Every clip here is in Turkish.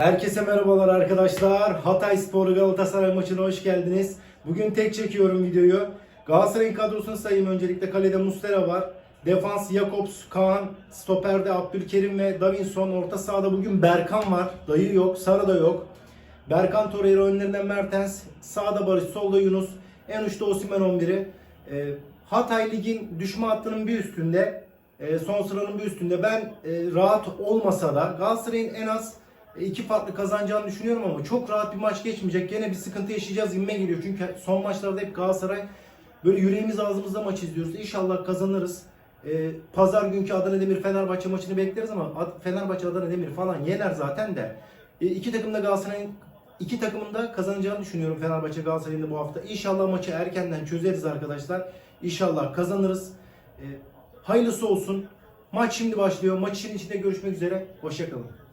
Herkese merhabalar arkadaşlar. Hatay Spor Galatasaray maçına hoş geldiniz. Bugün tek çekiyorum videoyu. Galatasaray'ın kadrosunu sayayım öncelikle. Kalede Mustera var. Defans Jakobs, Kaan, Stoper'de Abdülkerim ve Davinson. Orta sahada bugün Berkan var. Dayı yok, Sara da yok. Berkan Torreira önlerinden Mertens. Sağda Barış, solda Yunus. En uçta Osimhen 11'i. Ee, Hatay Lig'in düşme hattının bir üstünde. e, son sıranın bir üstünde. Ben e, rahat olmasa da Galatasaray'ın en az iki farklı kazanacağını düşünüyorum ama çok rahat bir maç geçmeyecek. Gene bir sıkıntı yaşayacağız inme geliyor. Çünkü son maçlarda hep Galatasaray böyle yüreğimiz ağzımızda maç izliyoruz. İnşallah kazanırız. E, Pazar günkü Adana Demir Fenerbahçe maçını bekleriz ama Fenerbahçe Adana Demir falan yener zaten de. E, iki takım da Galatasaray'ın iki takımın da kazanacağını düşünüyorum Fenerbahçe Galatasaray'ın da bu hafta. İnşallah maçı erkenden çözeriz arkadaşlar. İnşallah kazanırız. E, hayırlısı olsun. Maç şimdi başlıyor. Maç için içinde görüşmek üzere. Hoşçakalın.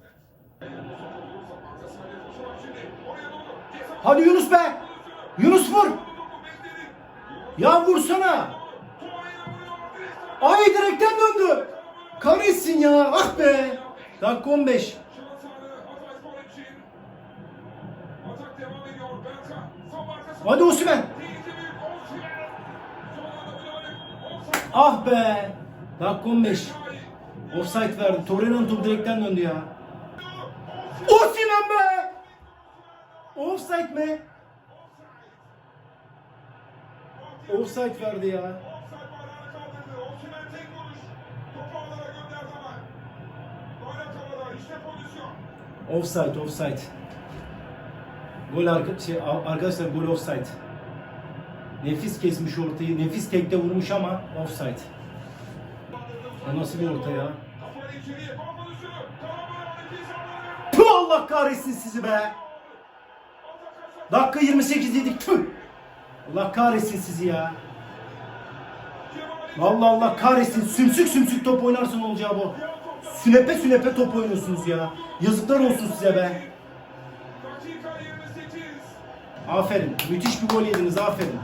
Hadi Yunus be! Yunus vur! Ya vursana! Ay direkten döndü! Kahretsin ya! Ah be! Dakika 15. Hadi Osimhen! Ah be! Dakika 15. Offside verdi. Torreira'nın topu direkten döndü ya. Osimhen be! Offside mi? Offside verdi ya. Offside, offside. Gol arka, şey, arkadaşlar gol offside. Nefis kesmiş ortayı, nefis tekte vurmuş ama offside. O nasıl bir orta ya? Tüh Allah kahretsin sizi be! Dakika 28 yedik tüh! Allah kahretsin sizi ya. Vallahi Allah kahretsin sümsük sümsük top oynarsın olacağı bu. Sünepe sünepe top oynuyorsunuz ya. Yazıklar olsun size be. Aferin. Müthiş bir gol yediniz aferin.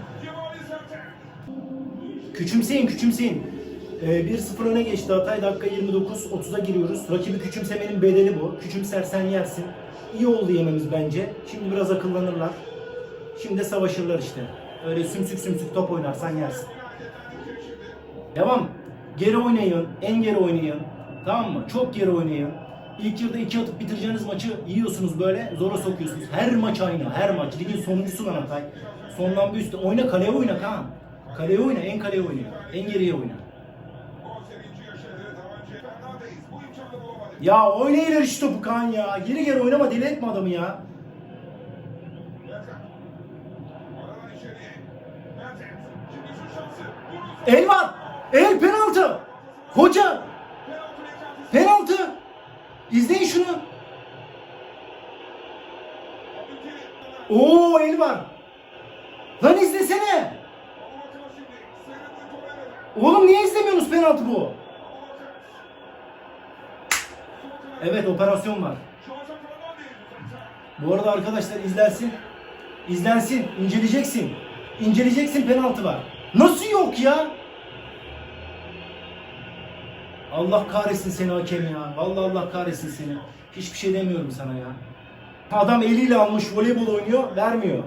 Küçümseyin küçümseyin. Ee, 1-0 öne geçti Hatay dakika 29 30'a giriyoruz. Rakibi küçümsemenin bedeli bu. Küçümsersen yersin. İyi oldu yememiz bence. Şimdi biraz akıllanırlar. Şimdi de savaşırlar işte. Öyle sümsük sümsük top oynarsan yersin. Devam. Geri oynayın. En geri oynayın. Tamam mı? Çok geri oynayın. İlk yarıda iki atıp bitireceğiniz maçı yiyorsunuz böyle. Zora sokuyorsunuz. Her maç aynı. Her maç. Ligin sonuncusu lan Hatay. Sondan bir üstte. Oyna kaleye oyna Kaan. Kaleye oyna. En kaleye oyna. En geriye oyna. Ya oyna ileri şu topu Kaan ya. Geri geri oynama. Deli etme adamı ya. El var. El penaltı. Hoca. Penaltı. İzleyin şunu. Oo el var. Lan izlesene. Oğlum niye izlemiyorsunuz penaltı bu? Evet operasyon var. Bu arada arkadaşlar izlensin. İzlensin. inceleyeceksin. İnceleyeceksin penaltı var. Nasıl yok ya? Allah kahretsin seni hakem ya. Vallahi Allah kahretsin seni. Hiçbir şey demiyorum sana ya. Adam eliyle almış voleybol oynuyor, vermiyor.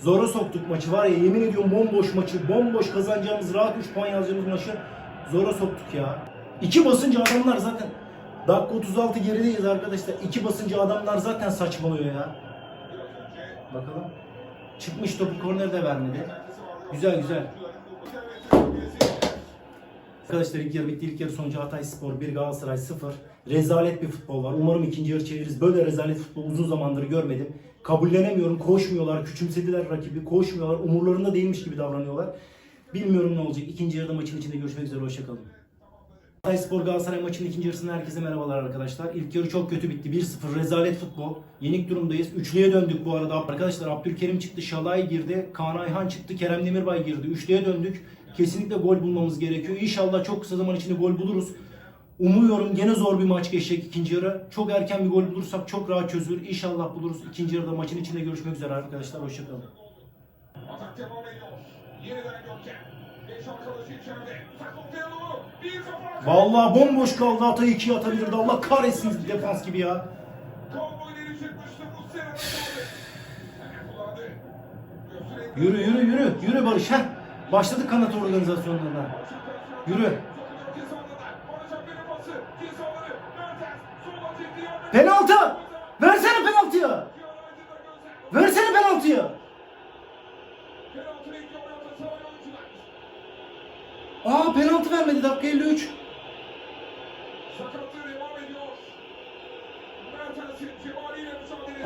Zora soktuk maçı var ya yemin ediyorum bomboş maçı, bomboş kazanacağımız, rahat 3 puan yazacağımız maçı zora soktuk ya. İki basınca adamlar zaten dakika 36 gerideyiz arkadaşlar. İki basınca adamlar zaten saçmalıyor ya. Bakalım. Çıkmış topu kornerde vermedi. Güzel güzel. Arkadaşlar ilk yarı bitti. İlk yarı sonucu Hatay Spor 1 Galatasaray 0. Rezalet bir futbol var. Umarım ikinci yarı çeviririz. Böyle rezalet futbol uzun zamandır görmedim. Kabullenemiyorum. Koşmuyorlar. Küçümsediler rakibi. Koşmuyorlar. Umurlarında değilmiş gibi davranıyorlar. Bilmiyorum ne olacak. İkinci yarıda maçın içinde görüşmek üzere. Hoşçakalın. Hatay Spor Galatasaray maçının ikinci yarısında herkese merhabalar arkadaşlar. İlk yarı çok kötü bitti. 1-0 rezalet futbol. Yenik durumdayız. Üçlüye döndük bu arada. Arkadaşlar Abdülkerim çıktı, Şalay girdi, Kaan Ayhan çıktı, Kerem Demirbay girdi. Üçlüye döndük. Kesinlikle gol bulmamız gerekiyor. İnşallah çok kısa zaman içinde gol buluruz. Umuyorum gene zor bir maç geçecek ikinci yarı. Çok erken bir gol bulursak çok rahat çözülür. İnşallah buluruz. İkinci yarıda maçın içinde görüşmek üzere arkadaşlar. Hoşçakalın. Vallahi bomboş kaldı Hatay 2'yi atabilirdi. Allah kahretsin defans gibi ya. Yürü yürü yürü. Yürü Barış ha. Başladık kanat organizasyonlarına. Yürü. Penaltı! 51 dakika 53.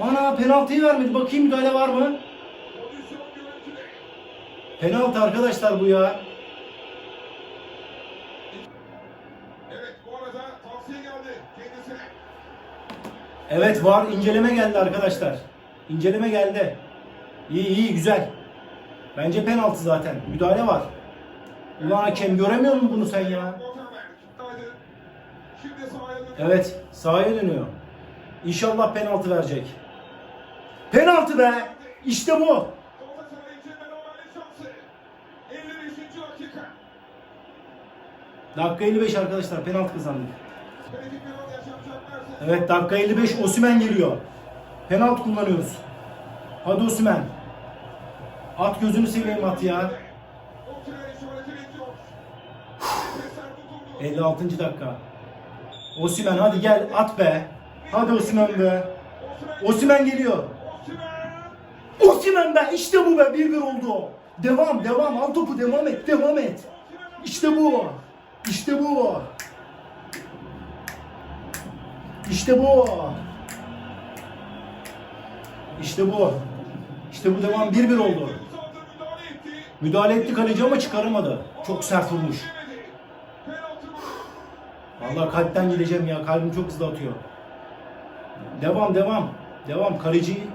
Ana penaltıyı vermedi. Bakayım müdahale var mı? Penaltı arkadaşlar bu ya. Evet bu arada tavsiye geldi kendisine. Evet var inceleme geldi arkadaşlar. İnceleme geldi. İyi iyi güzel. Bence penaltı zaten. Müdahale var. Ulan hakem göremiyor musun bunu sen ya? Evet sahaya dönüyor. İnşallah penaltı verecek. Penaltı be! İşte bu. Galatasaray için beraberlik şansı. 55. dakika. Dakika 55 arkadaşlar penaltı kazandık. Evet dakika 55 Osimen geliyor. Penaltı kullanıyoruz. Hadi Osimen. At gözünü seveyim at ya. 56. dakika. Osimen hadi gel at be. Hadi Osimen be. Osimen geliyor. Osimen be işte bu be 1-1 oldu. Devam devam al topu devam et devam et. İşte bu. İşte bu. İşte bu. İşte bu. İşte bu devam 1-1 oldu. Müdahale etti kaleci ama çıkaramadı. Çok sert vurmuş. Vallahi kalpten gideceğim ya. Kalbim çok hızlı atıyor. Devam devam. Devam. Kaleci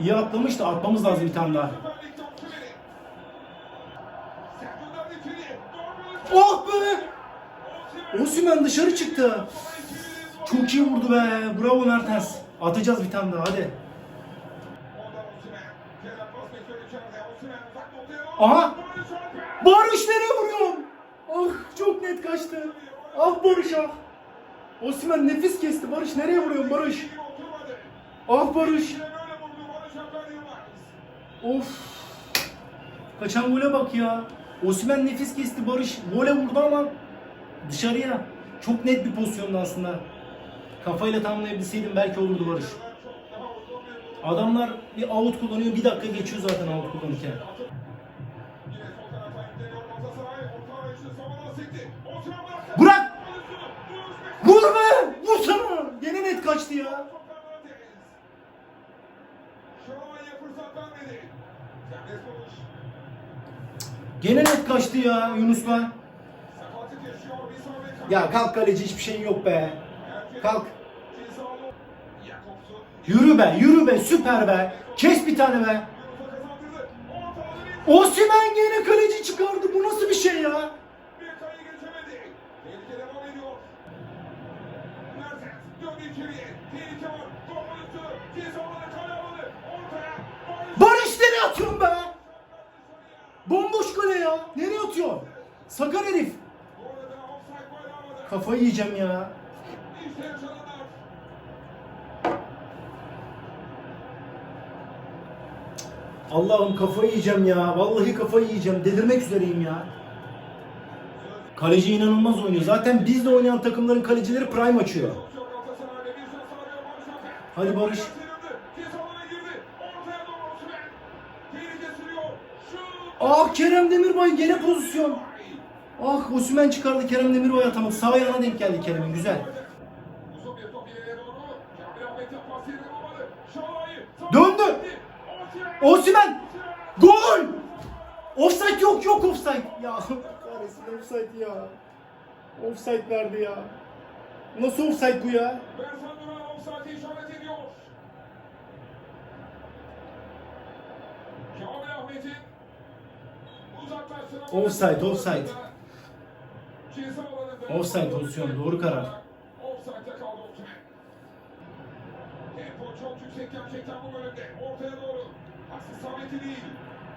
iyi atlamış da atmamız lazım bir tane daha. Oh be! Osimhen dışarı çıktı. Çok iyi vurdu be. Bravo Mertens. Atacağız bir tane daha hadi. Aha! Barış nereye vuruyorsun? Ah çok net kaçtı. Ah Barış ah. Osimhen nefis kesti. Barış nereye vuruyorsun Barış? Ah Barış. Of. Kaçan gole bak ya. Osimhen nefis kesti Barış. Vole vurdu ama dışarıya. Çok net bir pozisyonda aslında. Kafayla tamamlayabilseydim belki olurdu Barış. Adamlar bir out kullanıyor. Bir dakika geçiyor zaten out kullanırken. Kaçtı ya. Gene net kaçtı ya Yunus'la. Ya kalk kaleci hiçbir şeyin yok be. Kalk. Yürü be, yürü be, süper be. Kes bir tane be. Osimhen gene kaleci çıkardı. Bu nasıl bir şey ya? bir kayı geçemedi. Tehlike devam ediyor. Mertens döndü içeriye. Tehlike var. Topun üstü. Cezalı kale alanı. Ortaya. Barış. Nereye atıyorsun be? Bomboş kale ya. Nereye atıyor? Sakar herif. Kafayı yiyeceğim ya. Allah'ım kafayı yiyeceğim ya. Vallahi kafayı yiyeceğim. Delirmek üzereyim ya. Kaleci inanılmaz oynuyor. Zaten bizle oynayan takımların kalecileri prime açıyor. Sürüyor. Şut. Ah Kerem Demirbay gene pozisyon. Ah Osimhen çıkardı Kerem Demirbay atamadı. Sağ ayağına denk geldi Kerem'in güzel. Döndü. Osimhen gol! Offside yok yok offside. Ya kahretsin offside ya. Offside verdi ya. Nasıl offside bu ya? Berzan Duran offside işaret ediyor. Kamil Ahmet'in uzaklaştıran... Offside, offside. Offside pozisyonu, doğru karar. Offside'de kaldı Osimhen. Tempo çok yüksek gerçekten bu bölümde. Ortaya doğru. Pas isabeti değil.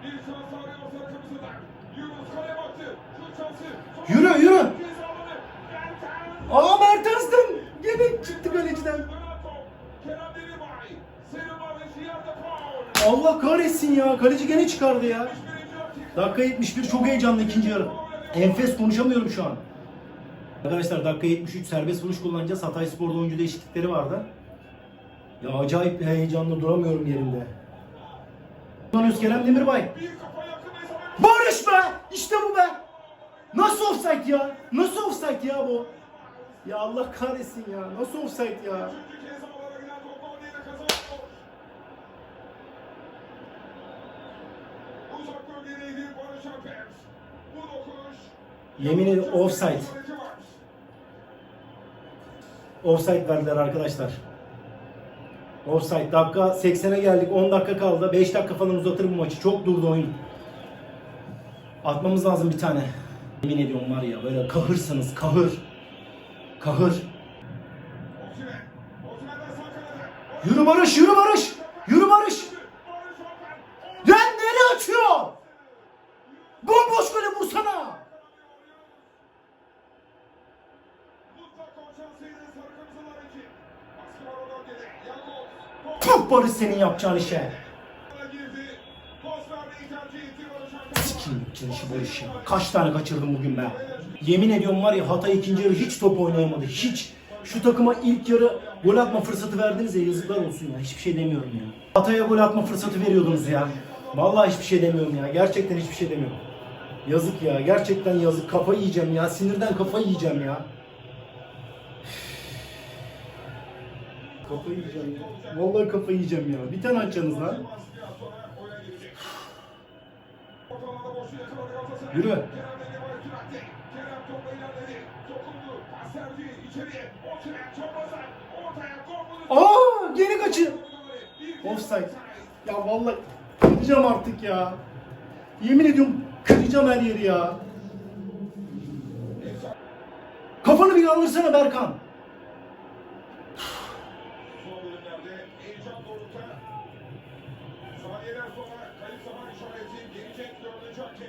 Bir şans arıyor sarı. Yunus kaleye baktı. Şut şansı. Yürü, yürü. Ceza alanı. Mertens. Aa Mertens'ten gene çıktı kaleciden. Dönen top. Kerem Demirbay. Selim Barış yerde faul. Allah kahretsin ya. Kaleci gene çıkardı ya. 71. dakika. Dakika 71 çok heyecanlı ikinci yarı. Enfes konuşamıyorum şu an. Arkadaşlar dakika 73 serbest vuruş kullanacağız. Hatay Spor'da oyuncu değişiklikleri vardı. Ya acayip heyecanlı duramıyorum yerimde. Kullanıyoruz Kerem Demirbay. Barış be! İşte bu be! Nasıl offside ya? Nasıl offside ya bu? Ya Allah kahretsin ya. Nasıl offside ya? Yemin ederim offside. Offside verdiler arkadaşlar. Offside. Dakika 80'e geldik. 10 dakika kaldı. 5 dakika falan uzatır bu maçı. Çok durdu oyun. Atmamız lazım bir tane. Yemin ediyorum var ya böyle kahırsınız. Kahır. Kahır. Yürü Barış. Yürü Barış. Senin yapacağın işe. Sikim yapacağın işi Barış ya. Kaç tane kaçırdım bugün ben. Yemin ediyorum var ya Hatay ikinci yarı hiç top oynayamadı. Hiç. Şu takıma ilk yarı gol atma fırsatı verdiniz ya yazıklar olsun ya. Hiçbir şey demiyorum ya. Hatay'a gol atma fırsatı veriyordunuz ya. Vallahi hiçbir şey demiyorum ya. Gerçekten hiçbir şey demiyorum. Yazık ya. Gerçekten yazık. Kafa yiyeceğim ya. Sinirden kafa yiyeceğim ya. Kafa yiyeceğim. Vallahi kafa yiyeceğim ya. Bir tane açacaksınız lan. Yürü. Aa, geri kaçı. Offside. Ya vallahi kıracağım artık ya. Yemin ediyorum kıracağım her yeri ya. Kafanı bir kaldırsana Berkan.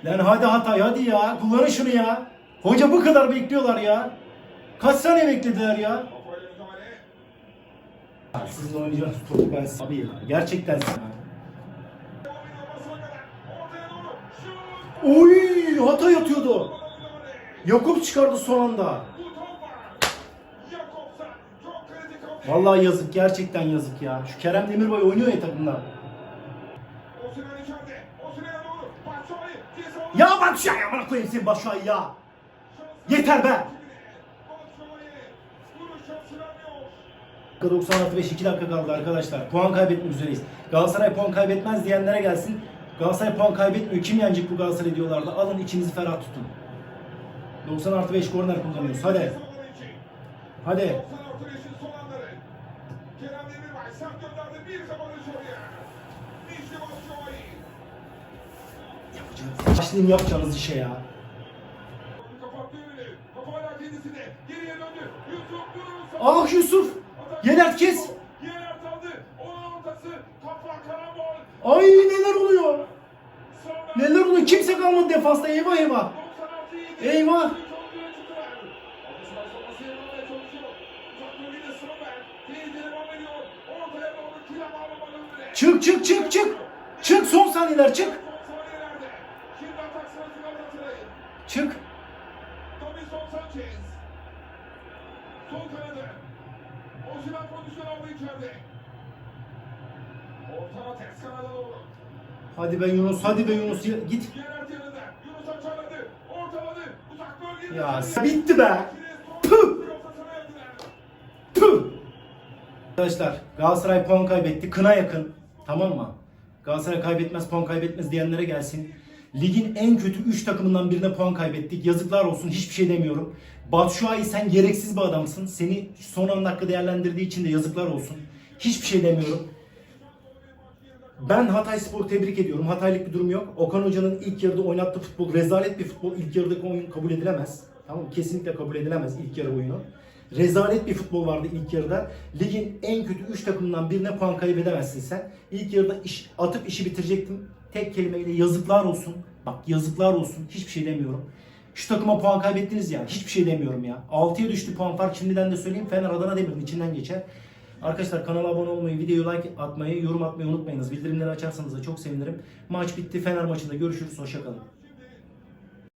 Lan hadi Hatay hadi ya. Kullanın şunu ya. Hoca bu kadar bekliyorlar ya. Kaç saniye beklediler ya? Sizin oynayacağınız topu ben Abi ya gerçekten. Şut. Oy Hatay atıyordu. Yakup çıkardı son anda. Vallahi yazık gerçekten yazık ya. Şu Kerem Demirbay oynuyor ya takımda. Ya bak şu ayağımına koyayım senin baş ya. Yeter be. Dakika 90 artı 5 2 dakika kaldı arkadaşlar. Puan kaybetmek üzereyiz. Galatasaray puan kaybetmez diyenlere gelsin. Galatasaray puan kaybetmiyor. Kim yenecek bu Galatasaray diyorlardı. Alın içinizi ferah tutun. 90 artı 5 korner kullanıyoruz. Hadi. Hadi. Başlayayım yapacağınız işe ya. Ah Yusuf. Yenert kes. Ay neler oluyor? Neler oluyor? Kimse kalmadı defansta. Eyvah eyvah. 96 yedi. Eyvah. Çık çık çık çık. Çık son saniyeler çık. Çık. Hadi be Yunus hadi be Yunus git. Ya bitti be. Püh! Püh! Arkadaşlar Galatasaray puan kaybetti. Kına yakın. Tamam mı? Galatasaray kaybetmez puan kaybetmez diyenlere gelsin. Ligin en kötü 3 takımından birine puan kaybettik. Yazıklar olsun hiçbir şey demiyorum. Batshuayi sen gereksiz bir adamsın. Seni son 10 dakika değerlendirdiği için de yazıklar olsun. Hiçbir şey demiyorum. Ben Hatay Spor'u tebrik ediyorum. Hataylık bir durum yok. Okan Hoca'nın ilk yarıda oynattığı futbol rezalet bir futbol. İlk yarıdaki oyun kabul edilemez. Tamam mı? Kesinlikle kabul edilemez ilk yarı oyunu. Rezalet bir futbol vardı ilk yarıda. Ligin en kötü 3 takımından birine puan kaybedemezsin sen. İlk yarıda iş, atıp işi bitirecektim. Tek kelimeyle yazıklar olsun. Bak yazıklar olsun. Hiçbir şey demiyorum. Şu takıma puan kaybettiniz yani. Hiçbir şey demiyorum ya. 6'ya düştü puan fark. Şimdiden de söyleyeyim. Fener Adana Demir'in içinden geçer. Arkadaşlar kanala abone olmayı, videoyu like atmayı, yorum atmayı unutmayınız. Bildirimleri açarsanız da çok sevinirim. Maç bitti. Fener maçında görüşürüz. Hoşçakalın.